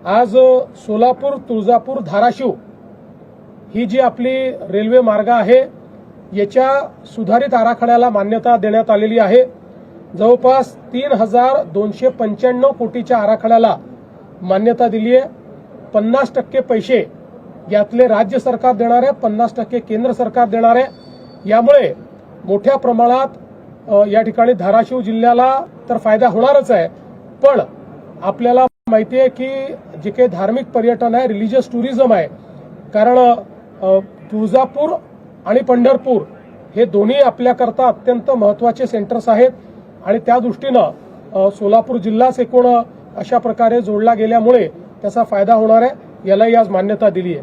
आज सोलापूर तुळजापूर धाराशिव ही जी आपली रेल्वे मार्ग आहे याच्या सुधारित आराखड्याला मान्यता देण्यात आलेली आहे. जवळपास तीन हजार दोनशे पंच्याण्णव कोटीच्या आराखड्याला मान्यता दिली आहे. पन्नास टक्के पैसे यातले राज्य सरकार देणार आहे पन्नास टक्के केंद्र सरकार देणार आहे. यामुळे मोठ्या प्रमाणात या ठिकाणी धाराशिव जिल्ह्याला तर फायदा होणारच आहे पण आपल्याला माहिती आहे की जे काही धार्मिक पर्यटन आहे रिलिजियस टुरिझम आहे कारण तुळजापूर आणि पंढरपूर हे दोन्ही आपल्याकरता अत्यंत महत्त्वाचे सेंटर्स आहेत आणि त्या दृष्टीनं सोलापूर जिल्हाच एकूण अशा प्रकारे जोडला गेल्यामुळे त्याचा फायदा होणार आहे यालाही आज मान्यता दिली आहे.